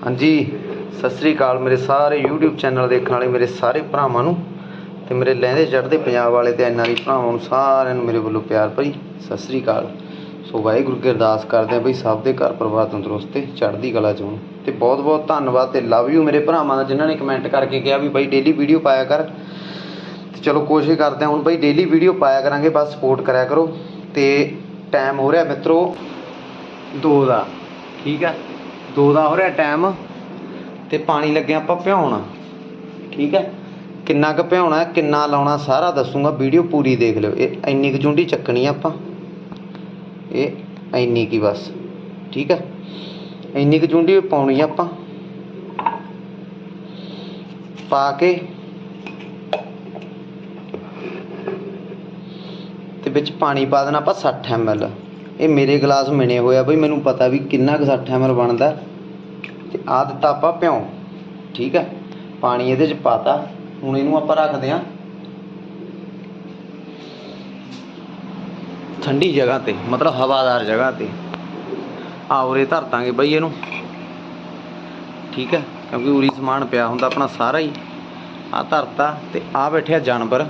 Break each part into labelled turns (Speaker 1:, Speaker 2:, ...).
Speaker 1: ਹਾਂਜੀ, ਸਤਿ ਸ੍ਰੀ ਅਕਾਲ ਮੇਰੇ ਸਾਰੇ YouTube ਚੈਨਲ ਦੇਖਣ ਵਾਲੇ, ਮੇਰੇ ਸਾਰੇ ਭਰਾਵਾਂ ਨੂੰ ਤੇ ਮੇਰੇ ਲਹਿੰਦੇ ਚੜ੍ਹਦੇ ਪੰਜਾਬ ਵਾਲੇ ਤੇ ਐਨਆਰਈ ਭਰਾਵਾਂ ਨੂੰ ਸਾਰਿਆਂ ਨੂੰ ਮੇਰੇ ਵੱਲੋਂ ਪਿਆਰ ਭਰੀ ਸਤਿ ਸ੍ਰੀ ਅਕਾਲ। ਸੋ ਵਾਹਿਗੁਰੂ ਕੀ ਅਰਦਾਸ ਕਰਦੇ ਆ ਬਈ ਸਭ ਦੇ ਘਰ ਪਰਿਵਾਰ ਤੰਦਰੁਸਤ ਤੇ ਚੜ੍ਹਦੀ ਕਲਾ ਚ ਹੋਣ। ਤੇ ਬਹੁਤ ਬਹੁਤ ਧੰਨਵਾਦ ਤੇ ਲਵ ਯੂ ਮੇਰੇ ਭਰਾਵਾਂ ਦਾ ਜਿਨ੍ਹਾਂ ਨੇ ਕਮੈਂਟ ਕਰਕੇ ਕਿਹਾ ਵੀ ਬਈ ਡੇਲੀ ਵੀਡੀਓ ਪਾਇਆ ਕਰ। ਤੇ ਚਲੋ ਕੋਸ਼ਿਸ਼ ਕਰਦੇ ਹਾਂ ਹੁਣ ਬਈ ਡੇਲੀ ਵੀਡੀਓ ਪਾਇਆ ਕਰਾਂਗੇ, ਬਸ ਸਪੋਰਟ ਕਰਿਆ ਕਰੋ। ਤੇ ਟਾਈਮ ਹੋ ਰਿਹਾ ਮਿੱਤਰੋ 2 ਦਾ, ਠੀਕ ਹੈ 2 ਦਾ ਹੋ ਰਿਹਾ ਟਾਈਮ ਤੇ ਪਾਣੀ ਲੱਗਿਆ ਆਪਾਂ ਭਿਉਣ। ਠੀਕ ਹੈ? ਕਿੰਨਾ ਕੁ ਭਿਉਣਾ ਕਿੰਨਾ ਲਾਉਣਾ ਸਾਰਾ ਦੱਸੂਗਾ, ਵੀਡੀਓ ਪੂਰੀ ਦੇਖ ਲਿਓ। ਇਹ ਇੰਨੀ ਕੁ ਚੁੰਡੀ ਚੱਕਣੀ ਆਪਾਂ। ਇਹ ਇੰਨੀ ਕੀ ਬਸ। ਠੀਕ ਹੈ? ਇੰਨੀ ਕੁ ਚੁੰਡੀ ਪਾਉਣੀ ਆਪਾਂ। ਪਾ ਕੇ ਤੇ ਵਿੱਚ ਪਾਣੀ ਪਾ ਦੇਣਾ ਆਪਾਂ 60 ml ਇਹ ਮੇਰੇ ਗਲਾਸ ਮਿਣੇ ਹੋਇਆ ਬਈ, ਮੈਨੂੰ ਪਤਾ ਵੀ ਕਿੰਨਾ ਕੁ 60 ml ਬਣਦਾ। ਆ ਦਿੱਤਾ ਆਪਾਂ ਪਿਉ। ਠੀਕ ਹੈ? ਪਾਣੀ ਇਹਦੇ ਚ ਪਾਤਾ। ਹੁਣ ਇਹਨੂੰ ਆਪਾਂ ਰੱਖਦੇ ਆਂ ਠੰਡੀ ਜਗ੍ਹਾ ਤੇ, ਮਤਲਬ ਹਵਾਦਾਰ ਜਗ੍ਹਾ ਤੇ। ਆ ਉਰੇ ਧਰ ਦਾਂਗੇ ਬਈ ਇਹਨੂੰ। ਠੀਕ ਹੈ? ਕਿਉਂਕਿ ਉਰੀ ਸਮਾਨ ਪਿਆ ਹੁੰਦਾ ਆਪਣਾ ਸਾਰਾ ਹੀ। ਆ ਧਰਤਾ ਤੇ ਆ ਬੈਠਿਆ ਜਾਨਵਰ।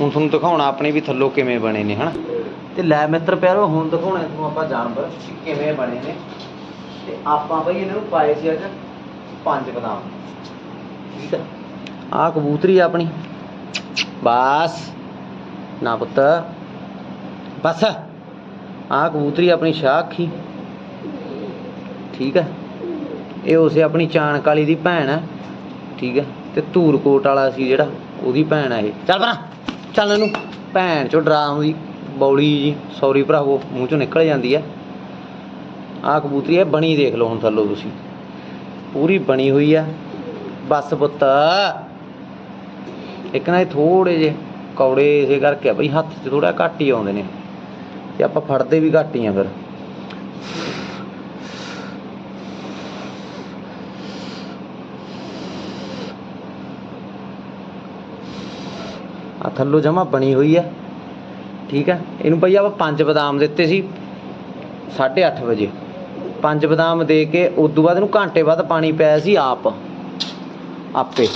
Speaker 1: ਹੁਣ ਤੁਹਾਨੂੰ ਦਿਖਾਉਣਾ ਆਪਣੇ ਵੀ ਥੱਲੋਂ ਕਿਵੇਂ ਬਣੇ ਨੇ, ਹਨਾ? ਤੇ ਲੈ ਮਿੱਤਰ ਪਿਆਰੋ, ਹੁਣ ਦਿਖਾਉਣਾ ਤੁਹਾਨੂੰ ਆਪਾਂ ਜਾਨਵਰ ਕਿਵੇਂ ਬਣੇ ਨੇ। ਤੇ ਆਪਾਂ ਬਈ ਇਹਨਾਂ ਨੂੰ ਪਾਏ ਸੀ ਅੱਜ ਪੰਜ ਬਦਾਮ। ਠੀਕ ਹੈ ਆ ਕਬੂਤਰੀ ਆ ਆਪਣੀ। ਬਸ। ਨਾ ਪੁੱਤ। ਬਸ। ਆ ਕਬੂਤਰੀ ਆਪਣੀ ਸ਼ਾਖੀ। ਠੀਕ ਹੈ ਇਹ ਉਸੇ ਆਪਣੀ ਚਾਣਕ ਵਾਲੀ ਦੀ ਭੈਣ ਆ। ਠੀਕ ਹੈ ਤੇ ਧੂਰਕੋਟ ਵਾਲਾ ਸੀ ਜਿਹੜਾ, ਉਹਦੀ ਭੈਣ ਆ ਇਹ। ਚੱਲ ਪਰਾਂ ਚੱਲ ਇਹਨੂੰ। ਭੈਣ ਚੋਂ ਡਰਾਉਂਦੀ ਬੌਲੀ ਜੀ, ਸੌਰੀ ਭਰਾਵੋ ਮੂੰਹ ਚੋਂ ਨਿਕਲ ਜਾਂਦੀ ਆ। ਆ ਕਬੂਤਰੀ ਹੈ, ਬਣੀ ਦੇਖ ਲਓ ਹੁਣ ਥੱਲੋਂ ਤੁਸੀਂ। ਪੂਰੀ ਬਣੀ ਹੋਈ ਆ। ਬਸ ਪੁੱਤ। ਇੱਕ ਨਾ ਇਹ ਥੋੜੇ ਜੇ ਕੌੜੇ ਇਸੇ ਕਰਕੇ ਬਈ, ਹੱਥ 'ਚ ਥੋੜਾ ਘੱਟ ਹੀ ਆਉਂਦੇ ਨੇ। ਤੇ ਆਪਾਂ ਫੜਦੇ ਵੀ ਘੱਟ ਹੀ ਆ ਫਿਰ। ਆ ਥੱਲੋਂ ਜਮਾ ਬਣੀ ਹੋਈ ਆ। ਠੀਕ ਹੈ ਇਹਨੂੰ ਭਈ ਆਪਾਂ ਪੰਜ ਬਦਾਮ ਦਿੱਤੇ ਸੀ 8:30 ਵਜੇ। ਪੰਜ ਬਦਾਮ ਦੇ ਕੇ ਉਸ ਤੋਂ ਬਾਅਦ ਇਹਨੂੰ ਘੰਟੇ ਬਾਅਦ ਪਾਣੀ ਪਾਇਆ ਸੀ ਆਪ ਆਪੇ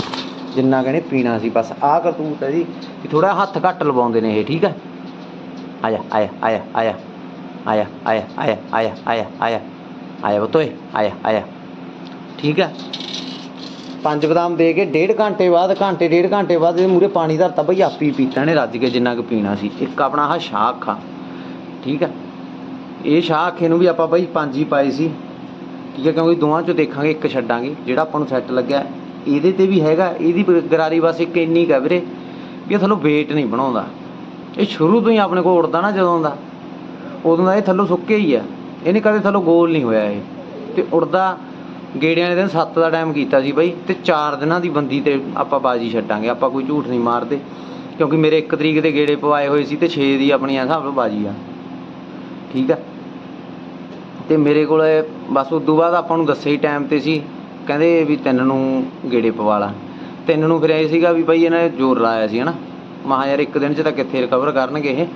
Speaker 1: ਜਿੰਨਾ ਕਹਿੰਦੇ ਪੀਣਾ ਸੀ ਬਸ ਆਹ ਕਰਤੂਤ ਹੈ ਜੀ ਕਿ ਥੋੜਾ ਹੱਥ ਘੱਟ ਲਵਾਉਂਦੇ ਨੇ ਇਹ ਠੀਕ ਹੈ ਆਇਆ ਆਇਆ ਆਇਆ ਆਇਆ ਆਇਆ ਆਇਆ ਆਇਆ ਆਇਆ ਆਇਆ ਆਇਆ ਆਇਆ ਬਤੋਏ ਆਇਆ ਆਇਆ ਠੀਕ ਹੈ ਪੰਜ ਬਦਾਮ ਦੇ ਕੇ ਡੇਢ ਘੰਟੇ ਬਾਅਦ ਘੰਟੇ ਡੇਢ ਘੰਟੇ ਬਾਅਦ ਇਹ ਮੂਰੇ ਪਾਣੀ ਧਰਤਾ ਬਈ ਆਪੀ ਪੀਤਾ ਨੇ ਰੱਜ ਕੇ ਜਿੰਨਾ ਕੁ ਪੀਣਾ ਸੀ ਇੱਕ ਆਪਣਾ ਆਹ ਸ਼ਾਖ ਆ ਠੀਕ ਹੈ ਇਹ ਸ਼ਾਹ ਆਖੇ ਨੂੰ ਵੀ ਆਪਾਂ ਬਾਈ ਪੰਜ ਹੀ ਪਾਏ ਸੀ। ਠੀਕ ਹੈ, ਕਿਉਂਕਿ ਦੋਵਾਂ ਚੋਂ ਦੇਖਾਂਗੇ, ਇੱਕ ਛੱਡਾਂਗੇ, ਜਿਹੜਾ ਆਪਾਂ ਨੂੰ ਸੈੱਟ ਲੱਗਿਆ। ਇਹਦੇ ਤੇ ਵੀ ਹੈਗਾ, ਇਹਦੀ ਗਰਾਰੀ ਬਸ ਇੱਕ ਇੰਨੀ ਕੁ ਵੀਰੇ, ਵੀ ਇਹ ਥੱਲੋਂ weight ਨਹੀਂ ਬਣਾਉਂਦਾ। ਇਹ ਸ਼ੁਰੂ ਤੋਂ ਹੀ ਆਪਣੇ ਕੋਲ ਉੜਦਾ ਨਾ ਜਦੋਂ ਦਾ। ਉਦੋਂ ਦਾ ਇਹ ਥੱਲੋਂ ਸੁੱਕੇ ਹੀ ਆ। ਇਹਨੇ ਕਦੇ ਥੱਲੋਂ ਗੋਲ ਨਹੀਂ ਹੋਇਆ ਇਹ। ਤੇ ਉੜਦਾ ਗੇੜਿਆਂ ਦੇ ਦਿਨ 7 ਦਾ ਟਾਈਮ ਕੀਤਾ ਸੀ ਬਾਈ, ਤੇ 4 ਦਿਨਾਂ ਦੀ ਬੰਦੀ ਤੇ ਆਪਾਂ ਬਾਜੀ ਛੱਡਾਂਗੇ। ਆਪਾਂ ਕੋਈ ਝੂਠ ਨਹੀਂ ਮਾਰਦੇ, ਕਿਉਂਕਿ ਮੇਰੇ 1 ਤਰੀਕ ਦੇ ਗੇੜੇ ਪਵਾਏ ਹੋਏ ਸੀ ਤੇ 6 ਦੀ ਆਪਣੀ ਹਿਸਾਬ ਨਾਲ ਬਾਜੀ ਆ। ਠੀਕ ਆ? ਤੇ ਮੇਰੇ ਕੋਲ ਬਸ ਉਦੋਂ ਬਾਅਦ ਆਪਾਂ ਨੂੰ ਦੱਸੇ ਹੀ ਟਾਈਮ ਤੇ ਸੀ। ਕਹਿੰਦੇ ਵੀ ਤਿੰਨ ਨੂੰ ਗੇੜੇ ਪਵਾ ਲਾ। ਤਿੰਨ ਨੂੰ ਫਿਰ ਇਹ ਸੀਗਾ ਵੀ ਬਾਈ ਇਹਨਾਂ ਨੇ ਜ਼ੋਰ ਲਾਇਆ ਸੀ, ਹਨਾ। ਮਹਾ ਯਾਰ ਇੱਕ ਦਿਨ 'ਚ ਤਾਂ ਕਿੱਥੇ ਰਿਕਵਰ ਕਰਨਗੇ ਇਹ।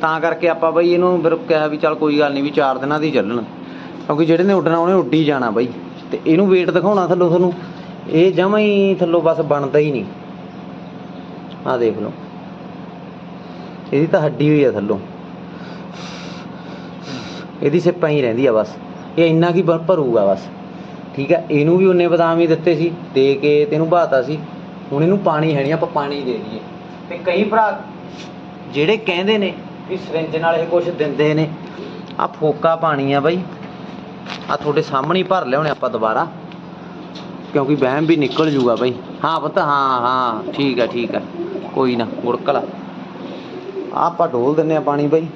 Speaker 1: ਤਾਂ ਕਰਕੇ ਆਪਾਂ ਬਾਈ ਇਹਨੂੰ ਫਿਰ ਕਿਹਾ ਵੀ ਚੱਲ ਕੋਈ ਗੱਲ ਨਹੀਂ ਵੀ 4 ਦਿਨਾਂ ਦੀ ਚੱਲਣ। ਕਿਉਂਕਿ ਜਿਹੜੇ ਨੇ ਉੱਡਣਾ, ਉਹਨੇ ਉੱਡੀ ਜਾਣਾ ਬਾਈ। ਤੇ ਇਹਨੂੰ weight ਦਿਖਾਉਣਾ ਥੱਲੋਂ ਤੁਹਾਨੂੰ। ਇਹ ਜਮਾਂ ਹੀ ਥੱਲੋਂ ਬਸ ਬਣਦਾ ਹੀ ਨਹੀਂ ਆਹ ਦੇਖ ਲਓ। ਇਹਦੀ ਤਾਂ ਹੱਡੀ ਹੋਈ ਆ ਥੱਲੋਂ। ਇਹਦੀ ਸਿੱਪਾਂ ਹੀ ਰਹਿੰਦੀ ਆ ਬਸ। ਇਹ ਇੰਨਾ ਕੀ ਭਰੂਗਾ ਬਸ। ਠੀਕ ਹੈ ਇਹਨੂੰ ਵੀ ਉਹਨੇ ਬਦਾਮ ਹੀ ਦਿੱਤੇ ਸੀ, ਦੇ ਕੇ ਤੈਨੂੰ ਇਹਨੂੰ ਬਾਤਾ ਸੀ। ਹੁਣ ਇਹਨੂੰ ਪਾਣੀ ਹੈ ਨਹੀਂ ਆਪਾਂ ਪਾਣੀ ਦੇ ਦਈਏ। ਤੇ ਕਈ ਭਰਾ ਜਿਹੜੇ ਕਹਿੰਦੇ ਨੇ ਵੀ ਸਿਰਿੰਜ ਨਾਲ ਇਹ ਕੁਝ ਦਿੰਦੇ ਨੇ, ਆ ਫੋਕਾ ਪਾਣੀ ਆ ਬਾਈ। ਆ ਤੁਹਾਡੇ ਸਾਹਮਣੇ ਹੀ ਭਰ ਲਿਆਉਣੇ ਆਪਾਂ ਦੁਬਾਰਾ। ਕਿਉਂਕਿ ਵਹਿਮ ਵੀ ਨਿਕਲ ਜੂਗਾ ਬਾਈ। ਹਾਂ ਪਤਾ, ਹਾਂ ਹਾਂ, ਠੀਕ ਆ ਠੀਕ ਆ। ਕੋਈ ਨਾ, ਮੁੜਕਲਾ। ਆਪਾਂ ਢੋਲ ਦਿੰਨੇ ਆ ਪਾਣੀ ਬਾਈ।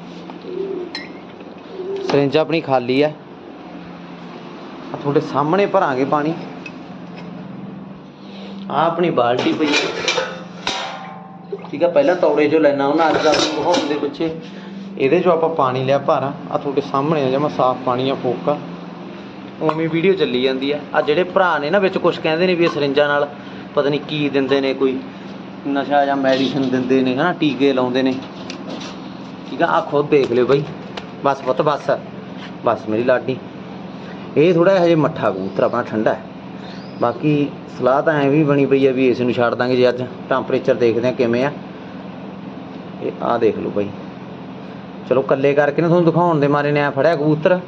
Speaker 1: ਸਰਿੰਜ ਆਪਣੀ ਖਾਲੀ ਹੈ ਤੁਹਾਡੇ ਸਾਹਮਣੇ ਭਰਾਂਗੇ ਪਾਣੀ। ਆ ਆਪਣੀ ਬਾਲਟੀ ਪਈ। ਠੀਕ ਆ, ਪਹਿਲਾਂ ਤੌੜੇ ਚੋਂ ਲੈਣਾ ਉਹਨਾਂ ਅੱਜ ਕੱਲ੍ਹ ਨੂੰ ਦੇ ਬੱਚੇ ਇਹਦੇ ਚੋਂ ਆਪਾਂ ਪਾਣੀ ਲਿਆ ਭਰਾ। ਆ ਤੁਹਾਡੇ ਸਾਹਮਣੇ ਆ ਜਮਾ ਸਾਫ਼ ਪਾਣੀ ਆ, ਫੋਕਾ। ਉਵੇਂ ਵੀਡੀਓ ਚੱਲੀ ਜਾਂਦੀ ਆ। ਆ ਜਿਹੜੇ ਭਰਾ ਨੇ ਨਾ ਵਿੱਚ ਕੁਝ ਕਹਿੰਦੇ ਨੇ ਵੀ ਇਹ ਸਰਿੰਜਾਂ ਨਾਲ ਪਤਾ ਨਹੀਂ ਕੀ ਦਿੰਦੇ ਨੇ, ਕੋਈ ਨਸ਼ਾ ਜਾਂ ਮੈਡੀਸਨ ਦਿੰਦੇ ਨੇ, ਹਨਾ, ਟੀਕੇ ਲਾਉਂਦੇ ਨੇ। ਠੀਕ ਆ ਆ ਖੁਦ ਦੇਖ ਲਿਓ ਬਾਈ। ਬਸ ਪੁੱਤ ਬਸ ਬਸ ਮੇਰੀ ਲਾਡੀ। ਇਹ ਥੋੜਾ ਹਜੇ ਮੱਠਾ ਕਬੂਤਰ ਆਪਣਾ ਠੰਡਾ ਹੈ। ਬਾਕੀ ਸਲਾਹ ਤਾਂ ਐ ਵੀ ਬਣੀ ਪਈ ਆ ਵੀ ਇਸ ਨੂੰ ਛੱਡ ਦਾਂਗੇ ਜੇ ਅੱਜ ਟੈਂਪਰੇਚਰ ਦੇਖਦੇ ਆ ਕਿਵੇਂ ਆ। ਇਹ ਆ ਦੇਖ ਲਓ ਬਾਈ। ਚਲੋ ਕੱਲੇ ਕਰਕੇ ਨਾ ਤੁਹਾਨੂੰ ਦਿਖਾਉਣ ਦੇ ਮਾਰੇ ਨੇ ਆ ਫੜਿਆ ਕਬੂਤਰ।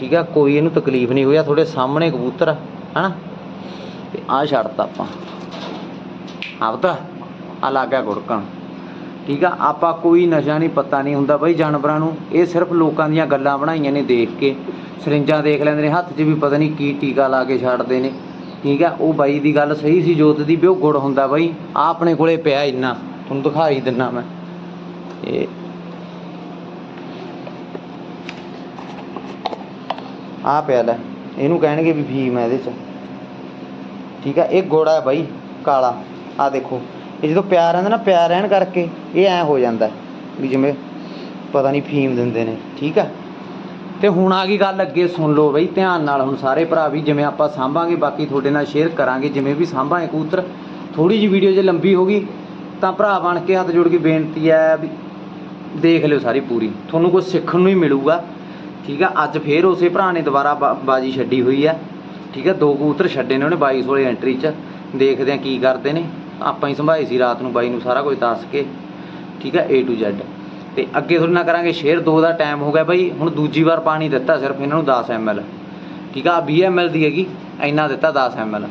Speaker 1: ਠੀਕ ਆ ਕੋਈ ਇਹਨੂੰ ਤਕਲੀਫ ਨਹੀਂ ਹੋਇਆ ਤੁਹਾਡੇ ਸਾਹਮਣੇ ਕਬੂਤਰ ਆ, ਹਨਾ? ਤੇ ਆ ਛੱਡਤਾ ਆਪਾਂ। ਆਪਦਾ ਆ ਲੱਗ ਗੁੜਕਣ। ਠੀਕ ਆ? ਆਪਾਂ ਕੋਈ ਨਸ਼ਾ ਨਹੀਂ, ਪਤਾ ਨਹੀਂ ਹੁੰਦਾ ਬਈ ਜਾਨਵਰਾਂ ਨੂੰ। ਇਹ ਸਿਰਫ ਲੋਕਾਂ ਦੀਆਂ ਗੱਲਾਂ ਬਣਾਈਆਂ ਨੇ ਦੇਖ ਕੇ। ਸਰਿੰਜਾਂ ਦੇਖ ਲੈਂਦੇ ਨੇ, ਹੱਥ 'ਚ ਵੀ ਪਤਾ ਨਹੀਂ ਕੀ ਟੀਕਾ ਲਾ ਕੇ ਛੱਡਦੇ ਨੇ। ਠੀਕ ਆ? ਉਹ ਬਾਈ ਦੀ ਗੱਲ ਸਹੀ ਸੀ, ਜੋਤ ਦੀ, ਵੀ ਉਹ ਗੁੜ ਹੁੰਦਾ ਬਾਈ। ਆ ਆਪਣੇ ਕੋਲੇ ਪਿਆ ਇੰਨਾ। ਤੁਹਾਨੂੰ ਦਿਖਾ ਹੀ ਦਿੰਨਾ ਮੈਂ। ਇਹ ਆ ਪਿਆ ਲੈ। ਇਹਨੂੰ ਕਹਿਣਗੇ ਵੀ ਫੀਮ ਹੈ ਇਹਦੇ 'ਚ। ਠੀਕ ਆ? ਇਹ ਗੋੜਾ ਹੈ ਬਾਈ, ਕਾਲਾ। ਆ ਦੇਖੋ। ਇਹ ਜਦੋਂ ਪਿਆ ਰਹਿੰਦਾ ਨਾ ਪਿਆ ਰਹਿਣ ਕਰਕੇ ਇਹ ਐ ਹੋ ਜਾਂਦਾ ਵੀ ਜਿਵੇਂ ਪਤਾ ਨਹੀਂ ਫੀਮ ਦਿੰਦੇ ਨੇ, ਠੀਕ ਆ? ਤੇ ਹੁਣ ਆ ਗਈ ਗੱਲ ਅੱਗੇ ਸੁਣ ਲਓ ਬਈ, ਧਿਆਨ ਨਾਲ ਹੁਣ ਸਾਰੇ ਭਰਾ ਵੀ ਜਿਵੇਂ ਆਪਾਂ ਸਾਂਭਾਂਗੇ, ਬਾਕੀ ਤੁਹਾਡੇ ਨਾਲ ਸ਼ੇਅਰ ਕਰਾਂਗੇ, ਜਿਵੇਂ ਵੀ ਸਾਂਭਾਂਗੇ ਕਬੂਤਰ ਥੋੜੀ ਜਿਹੀ ਵੀਡੀਓ ਜੇ ਲੰਬੀ ਹੋ ਗਈ, ਤਾਂ ਭਰਾ ਬਣ ਕੇ ਹੱਥ ਜੋੜ ਕੇ ਬੇਨਤੀ ਹੈ ਵੀ ਦੇਖ ਲਿਓ ਸਾਰੀ ਪੂਰੀ, ਤੁਹਾਨੂੰ ਕੁਝ ਸਿੱਖਣ ਨੂੰ ਹੀ ਮਿਲੂਗਾ, ਠੀਕ ਆ? ਅੱਜ ਫੇਰ ਉਸੇ ਭਰਾ ਨੇ ਦੁਬਾਰਾ ਬਾ- ਬਾਜੀ ਛੱਡੀ ਹੋਈ ਹੈ ਠੀਕ ਹੈ ਦੋ ਕਬੂਤਰ ਛੱਡੇ ਨੇ ਉਹਨੇ 22 ਵਾਲੀ ਐਂਟਰੀ 'ਚ, ਦੇਖਦੇ ਆ ਕੀ ਕਰਦੇ ਨੇ। ਆਪਾਂ ਹੀ ਸੰਭਾਈ ਸੀ ਰਾਤ ਨੂੰ ਬਾਈ ਨੂੰ ਸਾਰਾ ਕੁਝ ਦੱਸ ਕੇ, ਠੀਕ ਹੈ, A to Z ਤੇ ਅੱਗੇ ਤੁਹਾਡੇ ਨਾਲ ਕਰਾਂਗੇ ਸ਼ੇਅਰ 2 ਦਾ ਟਾਈਮ ਹੋ ਗਿਆ ਬਾਈ, ਹੁਣ ਦੂਜੀ ਵਾਰ ਪਾਣੀ ਦਿੱਤਾ ਸਿਰਫ ਇਹਨਾਂ ਨੂੰ 10 ml ਠੀਕ ਆ 20 ml ਦੀ ਹੈਗੀ, ਇੰਨਾ ਦਿੱਤਾ 10 ml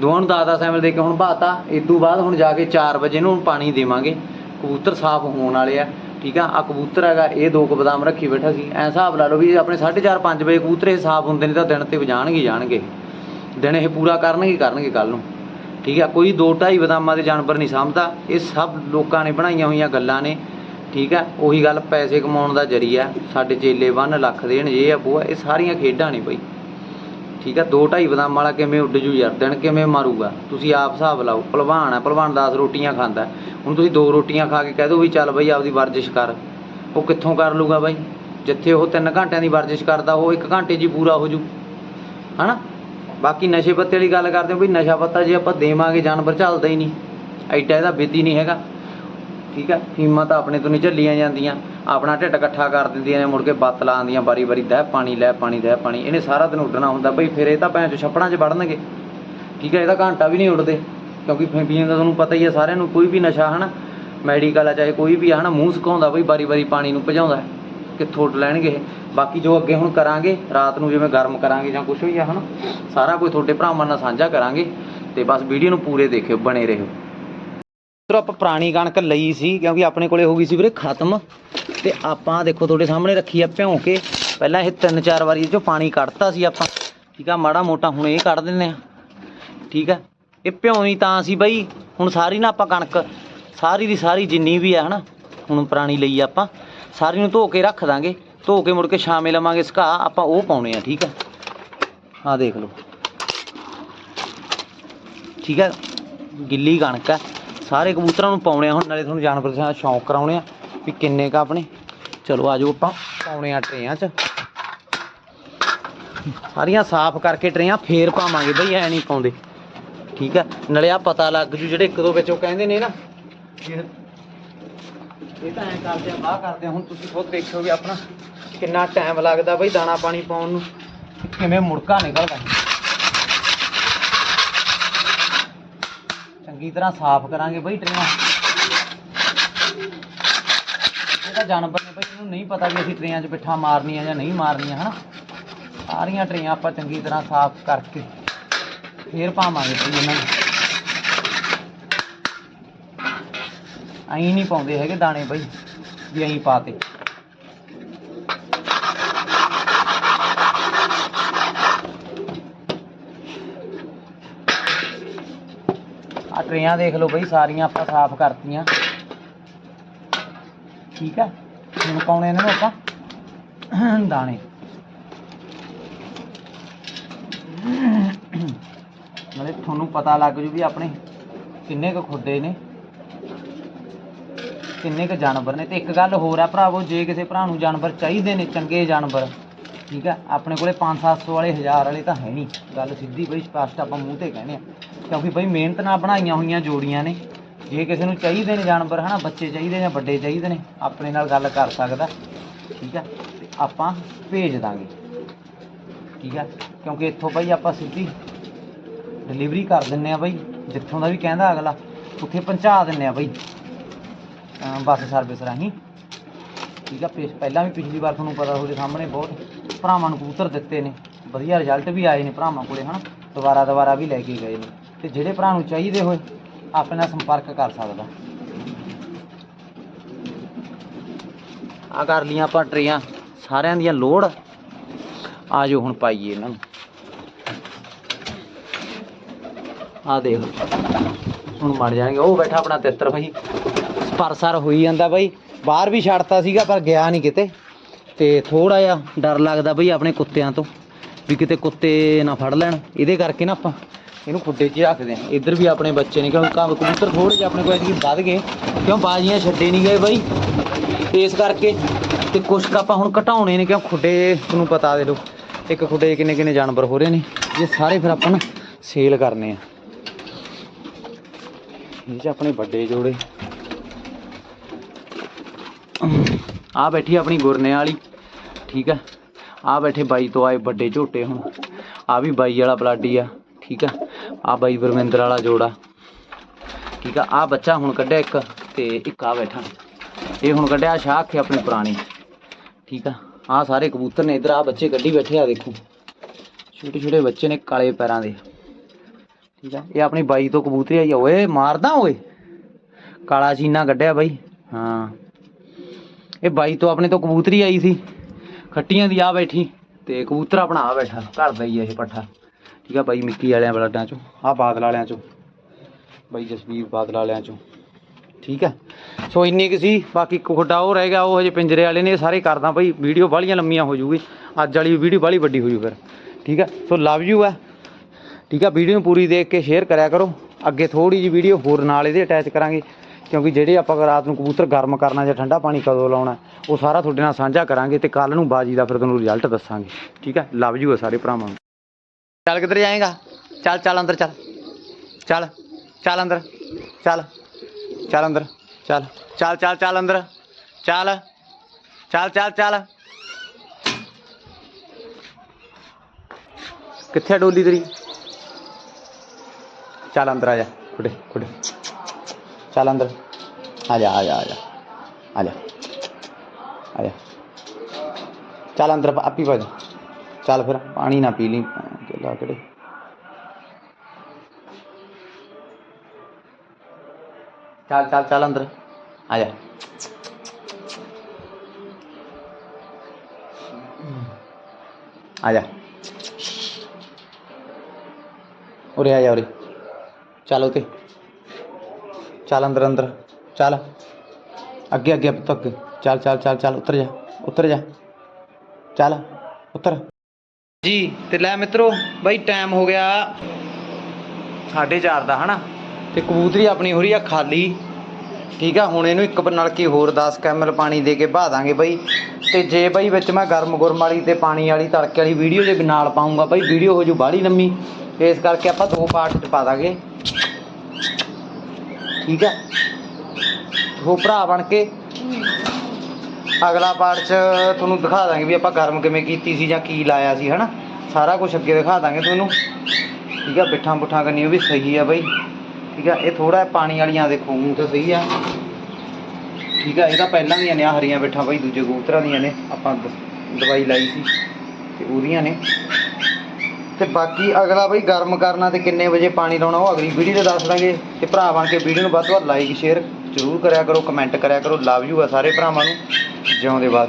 Speaker 1: ਦੋਵਾਂ ਨੂੰ 10-10 ml ਦੇ ਕੇ ਹੁਣ ਭਾਤਾ ਇਸ ਤੋਂ ਬਾਅਦ ਹੁਣ ਜਾ ਕੇ 4 ਵਜੇ ਨੂੰ ਪਾਣੀ ਦੇਵਾਂਗੇ। ਕਬੂਤਰ ਸਾਫ਼ ਹੋਣ ਵਾਲੇ ਆ, ਠੀਕ ਆ ਆ ਕਬੂਤਰ ਹੈਗਾ, ਇਹ ਦੋ ਕੁ ਬਦਾਮ ਰੱਖੀ ਬੈਠਾ ਸੀ। ਐ ਹਿਸਾਬ ਲਾ ਲਓ ਵੀ ਆਪਣੇ 4:30 5 ਵਜੇ ਕਬੂਤਰ ਇਹ ਸਾਫ਼ ਹੁੰਦੇ ਨੇ ਤਾਂ ਦਿਨ ਤੇ ਵਜਾਣਗੇ ਜਾਣਗੇ। ਦਿਨ ਇਹ ਪੂਰਾ ਕਰਨਗੇ ਕਰਨਗੇ ਕੱਲ ਨੂੰ। ਠੀਕ ਆ, ਕੋਈ ਦੋ ਢਾਈ ਬਦਾਮਾਂ ਦੇ ਜਾਨਵਰ ਨਹੀਂ ਸਾਂਭਦਾ। ਇਹ ਸਭ ਲੋਕਾਂ ਨੇ ਬਣਾਈਆਂ ਹੋਈਆਂ ਗੱਲਾਂ ਨੇ, ਠੀਕ ਆ। ਉਹੀ ਗੱਲ ਪੈਸੇ ਕਮਾਉਣ ਦਾ ਜਰੀਆ ਸਾਡੇ ਚੇਲੇ ਬੰਨ ਲੱਖ ਦੇਣ, ਇਹ ਆ ਬੂਆ ਇਹ ਸਾਰੀਆਂ ਖੇਡਾਂ ਨੇ ਬਈ। ਠੀਕ ਆ, ਦੋ ਢਾਈ ਬਦਾਮ ਵਾਲਾ ਕਿਵੇਂ ਉੱਡ ਜੂ ਯਾਰ, ਦਿਨ ਕਿਵੇਂ ਮਾਰੂਗਾ? ਤੁਸੀਂ ਆਪ ਹਿਸਾਬ ਲਾਓ, ਭਲਵਾਨ ਹੈ ਭਲਵਾਨ 10 ਰੋਟੀਆਂ ਖਾਂਦਾ ਹੁਣ ਤੁਸੀਂ ਦੋ ਰੋਟੀਆਂ ਖਾ ਕੇ ਕਹਿ ਦਿਓ ਵੀ ਚੱਲ ਬਈ ਆਪਦੀ ਵਰਜਿਸ਼ ਕਰ। ਉਹ ਕਿੱਥੋਂ ਕਰ ਲੂਗਾ ਬਾਈ? ਜਿੱਥੇ ਉਹ 3 ਘੰਟਿਆਂ ਦੀ ਵਰਜਿਸ਼ ਕਰਦਾ, ਉਹ 1 ਘੰਟੇ 'ਚ ਹੀ ਪੂਰਾ ਹੋ ਜੂ। ਹਨਾ? ਬਾਕੀ ਨਸ਼ੇ ਪੱਤੇ ਵਾਲੀ ਗੱਲ ਕਰਦੇ ਹੋ ਵੀ ਨਸ਼ਾ ਪੱਤਾ ਜੇ ਆਪਾਂ ਦੇਵਾਂਗੇ, ਜਾਨਵਰ ਚੱਲਦਾ ਹੀ ਨਹੀਂ। ਐਡਾ ਇਹਦਾ ਵਿਧੀ ਨਹੀਂ ਹੈਗਾ। ਠੀਕ ਹੈ ਫੀਮਾਂ ਤਾਂ ਆਪਣੇ ਤੋਂ ਨਹੀਂ ਝੱਲੀਆਂ ਜਾਂਦੀਆਂ। ਆਪਣਾ ਢਿੱਡ ਇਕੱਠਾ ਕਰ ਦਿੰਦੀਆਂ ਨੇ, ਮੁੜ ਕੇ ਬੱਤ ਲਾਉਂਦੀਆਂ ਵਾਰੀ ਵਾਰੀ ਦਹਿ ਪਾਣੀ ਲੈ ਪਾਣੀ, ਦਹਿ ਪਾਣੀ। ਇਹਨੇ ਸਾਰਾ ਦਿਨ ਉੱਡਣਾ ਹੁੰਦਾ ਬਈ, ਫਿਰ ਇਹ ਤਾਂ ਭੈਣ ਚੋ ਛੱਪੜਾਂ 'ਚ ਵੜਨਗੇ। ਠੀਕ ਹੈ ਇਹਦਾ ਘੰਟਾ ਵੀ ਨਹੀਂ ਉੱਡਦੇ। ਕਿਉਂਕਿ ਫੀਮੀਆਂ ਦਾ ਤੁਹਾਨੂੰ ਪਤਾ ਹੀ ਹੈ ਸਾਰਿਆਂ ਨੂੰ ਕੋਈ ਵੀ ਨਸ਼ਾ, ਹਨਾ, ਮੈਡੀਕਲ ਆ, ਚਾਹੇ ਕੋਈ ਵੀ ਆ, ਹਨਾ, ਮੂੰਹ ਸੁਕਾਉਂਦਾ ਬਈ ਵਾਰੀ ਵਾਰੀ ਪਾਣੀ ਨੂੰ ਭਜਾਉਂਦਾ। ਕਿੱਥੋਂ ਲੈਣਗੇ ਇਹ? ਬਾਕੀ ਜੋ ਅੱਗੇ ਹੁਣ ਕਰਾਂਗੇ, ਰਾਤ ਨੂੰ ਜਿਵੇਂ ਗਰਮ ਕਰਾਂਗੇ ਜਾਂ ਕੁਝ ਵੀ ਆ, ਹਨਾ? ਸਾਰਾ ਕੁਝ ਤੁਹਾਡੇ ਭਰਾਵਾਂ ਨਾਲ ਸਾਂਝਾ ਕਰਾਂਗੇ ਤੇ ਬਸ ਵੀਡੀਓ ਨੂੰ ਪੂਰੇ ਦੇਖਿਓ, ਬਣੇ ਰਹੋ। ਉਧਰ ਆਪਾਂ ਪੁਰਾਣੀ ਕਣਕ ਲਈ ਸੀ, ਕਿਉਂਕਿ ਆਪਣੇ ਕੋਲੇ ਹੋ ਗਈ ਸੀ ਵੀਰੇ ਖਤਮ। ਤੇ ਆਪਾਂ ਦੇਖੋ ਤੁਹਾਡੇ ਸਾਹਮਣੇ ਰੱਖੀ ਆ ਭਿਉਂ ਕੇ ਪਹਿਲਾਂ ਇਹ ਤਿੰਨ ਚਾਰ ਵਾਰੀ ਇਹ ਚੋਂ ਪਾਣੀ ਕੱਢਤਾ ਸੀ ਆਪਾਂ। ਠੀਕ ਆ, ਮਾੜਾ ਮੋਟਾ ਹੁਣ ਇਹ ਕੱਢ ਦਿੰਨੇ ਆ। ਠੀਕ ਆ, ਇਹ ਭਿਉਣੀ ਤਾਂ ਸੀ ਬਈ। ਹੁਣ ਸਾਰੀ ਨਾ ਆਪਾਂ ਕਣਕ, ਸਾਰੀ ਦੀ ਸਾਰੀ ਜਿੰਨੀ ਵੀ ਆ, ਹਨਾ? ਹੁਣ ਪੁਰਾਣੀ ਲਈ ਆਪਾਂ। ਸਾਰੀ ਨੂੰ ਧੋ ਕੇ ਰੱਖ ਦਾਂਗੇ। ਧੋ ਕੇ ਮੁੜ ਕੇ ਸ਼ਾਮੇ ਲਵਾਂਗੇ ਸੁਕਾ ਆਪਾਂ ਉਹ ਪਾਉਣੇ ਆ, ਠੀਕ ਆ? ਆ ਦੇਖ ਲਓ। ਠੀਕ ਆ? ਗਿੱਲੀ ਕਣਕ ਆ। ਸਾਰੇ ਕਬੂਤਰਾਂ ਨੂੰ ਪਾਉਣੇ ਆ ਹੁਣ, ਨਾਲੇ ਤੁਹਾਨੂੰ ਜਾਨਵਰ ਦਾ ਸ਼ੌਂਕ ਕਰਾਉਣੇ ਆ ਵੀ ਕਿੰਨੇ ਕ ਆਪਣੇ। ਚਲੋ ਆਜੋ ਆਪਾਂ, ਪਾਉਣੇ ਆ ਟਰੇਆਂ 'ਚ। ਸਾਰੀਆਂ ਸਾਫ਼ ਕਰਕੇ ਟਰੇਆਂ ਫੇਰ ਪਾਵਾਂਗੇ ਬਈ, ਐ ਨਹੀਂ ਪਾਉਂਦੇ। ਠੀਕ ਆ? ਨਾਲੇ ਆ ਪਤਾ ਲੱਗ ਜੂ, ਜਿਹੜੇ ਇੱਕ ਦੋ ਵਿੱਚੋਂ ਕਹਿੰਦੇ ਨੇ ਨਾ ਇਹ ਤਾਂ ਐ ਕਰਦੇ ਆ ਬਾਹ ਕਰਦੇ ਆ। ਹੁਣ ਤੁਸੀਂ ਖੁਦ ਦੇਖੋ ਵੀ ਆਪਣਾ ਕਿੰਨਾ ਟਾਈਮ ਲੱਗਦਾ ਬਈ ਦਾਣਾ ਪਾਣੀ ਪਾਉਣ ਨੂੰ। ਕਿਵੇਂ ਮੁੜਕਾ ਨਿਕਲਦਾ ਚੰਗੀ ਤਰ੍ਹਾਂ ਸਾਫ਼ ਕਰਾਂਗੇ ਬਈ ਟਰੇਨਾਂ ਇਹ ਤਾਂ ਜਾਨਵਰ ਨੇ ਬਈ, ਇਹਨੂੰ ਨਹੀਂ ਪਤਾ ਵੀ ਅਸੀਂ ਟਰੇਨਾਂ 'ਚ ਪਿੱਠਾ ਮਾਰਨੀਆਂ ਜਾਂ ਨਹੀਂ ਮਾਰਨੀਆਂ, ਹਨਾ? ਸਾਰੀਆਂ ਟਰੇਨਾਂ ਆਪਾਂ ਚੰਗੀ ਤਰ੍ਹਾਂ ਸਾਫ਼ ਕਰਕੇ ਫੇਰ ਪਾਵਾਂਗੇ ਬਈ ਇਹਨਾਂ ਨੂੰ। ਐਂ ਨਹੀਂ ਪਾਉਂਦੇ ਹੈਗੇ ਦਾਣੇ ਬਈ, ਵੀ ਐਂ ਪਾਤੇ ਆ ਟਰੇਆਂ ਦੇਖ ਲਓ ਬਈ, ਸਾਰੀਆਂ ਆਪਾਂ ਸਾਫ਼ ਕਰਤੀਆਂ। ਠੀਕ ਆ? ਹੁਣ ਪਾਉਣੇ ਇਹਨਾਂ ਨੂੰ ਆਪਾਂ ਦਾਣੇ। ਨਾਲੇ ਤੁਹਾਨੂੰ ਪਤਾ ਲੱਗ ਜੂ ਵੀ ਆਪਣੇ ਕਿੰਨੇ ਕੁ ਖੁੱਡੇ ਨੇ। ਕਿੰਨੇ ਕੁ ਜਾਨਵਰ ਨੇ ਤੇ ਇੱਕ ਗੱਲ ਹੋਰ ਆ ਭਰਾਵੋ, ਜੇ ਕਿਸੇ ਭਰਾ ਨੂੰ ਜਾਨਵਰ ਚਾਹੀਦੇ ਨੇ, ਚੰਗੇ ਜਾਨਵਰ, ਠੀਕ ਆ, ਆਪਣੇ ਕੋਲੇ 5-700 ਵਾਲੇ 1000 ਵਾਲੇ ਤਾਂ ਹੈ ਨਹੀਂ ਗੱਲ ਸਿੱਧੀ ਬਈ, ਸਪਸ਼ਟ ਆਪਾਂ ਮੂੰਹ ਤੇ ਕਹਿੰਦੇ ਆ। ਕਿਉਂਕਿ ਬਈ ਮਿਹਨਤ ਨਾਲ ਬਣਾਈਆਂ ਹੋਈਆਂ ਜੋੜੀਆਂ ਨੇ। ਜੇ ਕਿਸੇ ਨੂੰ ਚਾਹੀਦੇ ਨੇ ਜਾਨਵਰ, ਹਨਾ, ਬੱਚੇ ਚਾਹੀਦੇ ਜਾਂ ਵੱਡੇ ਚਾਹੀਦੇ ਨੇ, ਆਪਣੇ ਨਾਲ ਗੱਲ ਕਰ ਸਕਦਾ, ਠੀਕ ਆ, ਤੇ ਆਪਾਂ ਭੇਜ ਦਾਂਗੇ। ਠੀਕ ਹੈ ਕਿਉਂਕਿ ਇੱਥੋਂ ਬਾਈ ਆਪਾਂ ਸਿੱਧੀ ਡਿਲੀਵਰੀ ਕਰ ਦਿੰਨੇ ਆ ਬਈ, ਜਿੱਥੋਂ ਦਾ ਵੀ ਕਹਿੰਦਾ ਅਗਲਾ, ਉੱਥੇ ਪਹੁੰਚਾ ਦਿੰਨੇ ਆ ਬਈ। ਬੱਸ ਸਰਵਿਸ ਰਾਹੀਂ। ਠੀਕ ਆ, ਪਿਛ- ਪਹਿਲਾਂ ਵੀ ਪਿਛਲੀ ਵਾਰ ਤੁਹਾਨੂੰ ਪਤਾ ਤੁਹਾਡੇ ਸਾਹਮਣੇ ਬਹੁਤ ਭਰਾਵਾਂ ਨੂੰ ਕਬੂਤਰ ਦਿੱਤੇ ਨੇ। ਵਧੀਆ ਰਿਜ਼ਲਟ ਵੀ ਆਏ ਨੇ ਭਰਾਵਾਂ ਕੋਲੇ, ਹਨਾ? ਦੁਬਾਰਾ ਦੁਬਾਰਾ ਵੀ ਲੈ ਕੇ ਗਏ ਨੇ। ਤੇ ਜਿਹੜੇ ਭਰਾ ਨੂੰ ਚਾਹੀਦੇ ਹੋਏ, ਆਪਣੇ ਨਾਲ ਸੰਪਰਕ ਕਰ ਸਕਦਾ। ਆ ਕਰ ਲੀਆਂ ਆਪਾਂ ਟਰੇਆਂ। ਸਾਰਿਆਂ ਦੀਆਂ ਲੋੜ। ਆ ਜਾਓ ਹੁਣ ਪਾਈਏ ਇਹਨਾਂ ਨੂੰ। ਆ ਦੇਖ। ਹੁਣ ਮਰ ਜਾਣਗੇ। ਉਹ ਬੈਠਾ ਆਪਣਾ ਤਿੱਤਰ ਭਾਈ ਪਰਸਰ ਹੋਈ ਜਾਂਦਾ ਬਈ। ਬਾਹਰ ਵੀ ਛੱਡਤਾ ਸੀਗਾ, ਪਰ ਗਿਆ ਨਹੀਂ ਕਿਤੇ। ਤੇ ਥੋੜਾ ਜਿਹਾ ਡਰ ਲੱਗਦਾ ਬਈ ਆਪਣੇ ਕੁੱਤਿਆਂ ਤੋਂ, ਵੀ ਕਿਤੇ ਕੁੱਤੇ ਨਾ ਫੜ ਲੈਣ। ਇਹਦੇ ਕਰਕੇ ਨਾ ਆਪਾਂ ਇਹਨੂੰ ਖੁੱਡੇ 'ਚ ਹੀ ਰੱਖਦੇ ਆ ਇੱਧਰ ਵੀ ਆਪਣੇ ਬੱਚੇ ਨੇ ਕਿਉਂਕਿ ਕੰਮ ਕਬੂਤਰ ਥੋੜੇ ਜਿਹਾ ਆਪਣੇ ਕੋਲ ਐਤਕੀ ਵੱਧ ਗਏ। ਕਿਉਂ ਬਾਜ਼ੀਆਂ ਛੱਡੇ ਨਹੀਂ ਗਏ ਬਾਈ? ਇਸ ਕਰਕੇ ਤੇ ਕੁਛ ਕੁ ਆਪਾਂ ਹੁਣ ਘਟਾਉਣੇ ਨੇ, ਕਿਉਂ ਖੁੱਡੇ ਨੂੰ ਪਤਾ ਦੇ ਲੋ ਇੱਕ ਖੁੱਡੇ ਕਿੰਨੇ ਕਿੰਨੇ ਜਾਨਵਰ ਹੋ ਰਹੇ ਨੇ। ਇਹ ਸਾਰੇ ਫਿਰ ਆਪਾਂ ਸੇਲ ਕਰਨੇ ਆ। ਇਹ 'ਚ ਆਪਣੇ ਵੱਡੇ ਜੋੜੇ। ਆ ਬੈਠੀ ਆਪਣੀ ਗੁਰਨੇ ਵਾਲੀ, ਠੀਕ ਆ ਆ ਬੈਠੇ ਬਾਈ ਤੋਂ ਆਏ ਵੱਡੇ ਝੋਟੇ ਹੁਣ। ਆ ਵੀ ਬਾਈ ਵਾਲਾ ਬਲਾਡੀ ਆ, ਠੀਕ ਆ ਆ ਬਾਈ ਵਰਮਿੰਦਰ ਵਾਲਾ ਜੋੜਾ, ਠੀਕ ਆ ਆ ਬੱਚਾ ਹੁਣ ਕੱਢਿਆ ਇੱਕ ਤੇ ਇੱਕ ਆ ਬੈਠਾ। ਇਹ ਹੁਣ ਕੱਢਿਆ ਸ਼ਾਖ ਹੈ ਆਪਣੀ ਪੁਰਾਣੀ, ਠੀਕ ਆ ਆ ਸਾਰੇ ਕਬੂਤਰ ਨੇ ਇਧਰ ਆ ਬੱਚੇ ਕੱਢੀ ਬੈਠੇ ਆ, ਦੇਖੋ। ਛੋਟੇ ਛੋਟੇ ਬੱਚੇ ਨੇ ਕਾਲੇ ਪੈਰਾਂ ਦੇ। ਠੀਕ ਆ ਇਹ ਆਪਣੀ ਬਾਈ ਤੋਂ ਕਬੂਤਰੀ ਆਈ ਆ। ਓਏ, ਮਾਰਦਾ ਓਏ? ਕਾਲਾ ਚੀਨਾ ਕੱਢਿਆ ਬਾਈ। ਹਾਂ। ਇਹ ਬਾਈ ਤੋਂ ਆਪਣੇ ਤੋਂ ਕਬੂਤਰੀ ਆਈ ਸੀ। ਖੱਟੀਆਂ ਦੀ ਆ ਬੈਠੀ ਤੇ ਕਬੂਤਰ ਆਪਣਾ ਆ ਬੈਠਾ, ਘਰ ਦਾ ਹੀ ਆ ਇਹ ਪੱਠਾ। ਠੀਕ ਆ ਬਾਈ, ਮਿੱਕੀ ਵਾਲਿਆਂ ਬਲੱਡਾਂ ਚੋਂ ਆ ਬਾਦਲ ਵਾਲਿਆਂ ਚੋਂ। ਬਾਈ ਜਸਵੀਰ ਬਾਦਲ ਵਾਲਿਆਂ ਚੋਂ। ਠੀਕ ਆ? ਸੋ ਇੰਨੀ ਕੁ ਸੀ, ਬਾਕੀ ਇੱਕ ਖੁੱਡਾ ਉਹ ਰਹਿ ਗਿਆ, ਉਹ ਹਜੇ ਪਿੰਜਰੇ ਵਾਲੇ ਨੇ, ਇਹ ਸਾਰੇ ਕਰਦਾ ਬਈ। ਵੀਡੀਓ ਬਾਹਲੀਆਂ ਲੰਮੀਆਂ ਹੋ ਜੂਗੀ। ਅੱਜ ਵਾਲੀ ਵੀਡੀਓ ਬਾਹਲੀ ਵੱਡੀ ਹੋ ਜੂ ਫਿਰ। ਠੀਕ ਆ? ਸੋ ਲਵ ਯੂ ਆ। ਠੀਕ ਆ? ਵੀਡੀਓ ਨੂੰ ਪੂਰੀ ਦੇਖ ਕੇ ਸ਼ੇਅਰ ਕਰਿਆ ਕਰੋ। ਅੱਗੇ ਥੋੜੀ ਜੀ ਵੀਡੀਓ ਹੋਰ ਨਾਲ ਇਹਦੇ ਅਟੈਚ ਕਰਾਂਗੇ। ਕਿਉਂਕਿ ਜਿਹੜੇ ਆਪਾਂ ਰਾਤ ਨੂੰ ਕਬੂਤਰ ਗਰਮ ਕਰਨਾ ਜਾਂ ਠੰਡਾ ਪਾਣੀ ਕਦੋਂ ਲਾਉਣਾ, ਉਹ ਸਾਰਾ ਤੁਹਾਡੇ ਨਾਲ ਸਾਂਝਾ ਕਰਾਂਗੇ ਤੇ ਕੱਲ ਨੂੰ ਬਾਜੀ ਦਾ ਫਿਰ ਤੁਹਾਨੂੰ ਰਿਜ਼ਲਟ ਦੱਸਾਂਗੇ। ਠੀਕ ਹੈ? ਲਵ ਯੂ ਸਾਰੇ ਭਰਾਵਾਂ ਨੂੰ। ਚੱਲ ਕਿੱਧਰ ਜਾਏਗਾ? ਚੱਲ ਚੱਲ ਅੰਦਰ, ਚੱਲ। ਚੱਲ ਚੱਲ ਅੰਦਰ, ਚੱਲ। ਚੱਲ ਅੰਦਰ, ਚੱਲ। ਚੱਲ ਚੱਲ ਚੱਲ ਅੰਦਰ। ਚੱਲ ਚੱਲ ਚੱਲ ਚੱਲ। ਕਿੱਥੇ ਡੋਲੀ ਤੇਰੀ? ਚੱਲ ਅੰਦਰ ਆ ਜਾ। ਖੁੱਡੇ ਖੁੱਡੇ। ਚੱਲ ਅੰਦਰ। ਆ ਜਾ ਆ ਜਾ ਆ ਜਾ। ਆ ਜਾ। ਆ ਜਾ। ਚੱਲ ਅੰਦਰ, ਆਪੀ ਭੱਜ। ਚੱਲ ਫਿਰ, ਪਾਣੀ ਨਾ ਪੀ ਲਈ। ਕਿਲਾ ਕਿਹੜੇ। ਚੱਲ ਚੱਲ ਚੱਲ ਅੰਦਰ। ਆ ਜਾ। ਆ ਜਾ। ਉਰੇ ਆ ਜਾ, ਉਰੇ। ਚੱਲ ਉਤੇ ਚੱਲ ਅੰਦਰ ਅੰਦਰ ਚੱਲ ਅੱਗੇ ਅੱਗੇ ਪੁੱਤ ਅੱਗੇ ਚੱਲ ਚੱਲ ਚੱਲ ਚੱਲ ਉੱਤਰ ਜਾ ਉੱਤਰ ਜਾ ਚੱਲ ਉੱਤਰ ਜੀ ਤੇ ਲੈ ਮਿੱਤਰੋ ਬਾਈ ਟਾਈਮ ਹੋ ਗਿਆ 4:30 ਦਾ ਹਨਾ ਤੇ ਕਬੂਤਰੀ ਆਪਣੀ ਹੋ ਰਹੀ ਆ ਖਾਲੀ ਠੀਕ ਆ ਹੁਣ ਇਹਨੂੰ ਇੱਕ ਨਲਕੀ ਹੋਰ 10 ਕੈਮਲ ਪਾਣੀ ਦੇ ਕੇ ਭਾ ਦਾਂਗੇ ਬਾਈ ਤੇ ਜੇ ਬਾਈ ਵਿੱਚ ਮੈਂ ਗਰਮ ਗੁਰਮ ਵਾਲੀ ਤੇ ਪਾਣੀ ਵਾਲੀ ਤੜਕੇ ਵਾਲੀ ਵੀਡੀਓ ਜੇ ਨਾਲ ਪਾਉਂਗਾ ਬਾਈ ਵੀਡੀਓ ਹੋ ਜੂ ਬਾਹਲੀ ਲੰਮੀ ਇਸ ਕਰਕੇ ਆਪਾਂ ਦੋ ਪਾਰਟ ਚ ਪਾ ਦਾਂਗੇ ਠੀਕ ਹੈ? ਉਹ ਭਰਾ ਬਣ ਕੇ। ਅਗਲਾ ਪਾਰਟ ਚ ਤੁਹਾਨੂੰ ਦਿਖਾ ਦਾਂਗੇ ਵੀ ਆਪਾਂ ਗਰਮ ਕਿਵੇਂ ਕੀਤੀ ਸੀ ਜਾਂ ਕੀ ਲਾਇਆ ਸੀ, ਹਨਾ? ਸਾਰਾ ਕੁਝ ਅੱਗੇ ਦਿਖਾ ਦਾਂਗੇ ਤੁਹਾਨੂੰ। ਠੀਕ ਹੈ? ਬਿੱਠਾਂ ਬੁੱਠਾਂ ਕਰਨੀ ਉਹ ਵੀ ਸਹੀ ਆ ਬਈ। ਠੀਕ ਹੈ? ਇਹ ਥੋੜਾ ਪਾਣੀ ਵਾਲੀਆਂ ਦੇਖੋ ਮੂੰਹ ਤਾਂ ਸਹੀ ਆ। ਠੀਕ ਹੈ? ਇਹ ਤਾਂ ਪਹਿਲਾਂ ਦੀਆਂ ਨੇ, ਆਹ ਹਰੀਆਂ ਬਿੱਠਾਂ ਬਈ, ਦੂਜੇ ਕਬੂਤਰਾਂ ਦੀਆਂ ਨੇ। ਆਪਾਂ ਦਵਾਈ ਲਾਈ ਸੀ ਤੇ ਉਹਦੀਆਂ ਨੇ। ਤੇ ਬਾਕੀ ਅਗਲਾ ਬਈ ਗਰਮ ਕਰਨਾ ਤੇ ਕਿੰਨੇ ਵਜੇ ਪਾਣੀ ਲਾਉਣਾ ਉਹ ਅਗਲੀ ਵੀਡੀਓ ਤੇ ਦੱਸ ਦਾਂਗੇ। ਤੇ ਭਰਾ ਬਣ ਕੇ ਵੀਡੀਓ ਨੂੰ ਵੱਧ ਤੋਂ ਵੱਧ ਲਾਈਕ ਸ਼ੇਅਰ ਜ਼ਰੂਰ ਕਰਿਆ ਕਰੋ ਕਮੈਂਟ ਕਰਿਆ ਕਰੋ ਲਵ ਯੂ ਆ ਸਾਰੇ ਭਰਾਵਾਂ ਨੂੰ। ਜਿਉਂਦੇ ਵਾਸਤੇ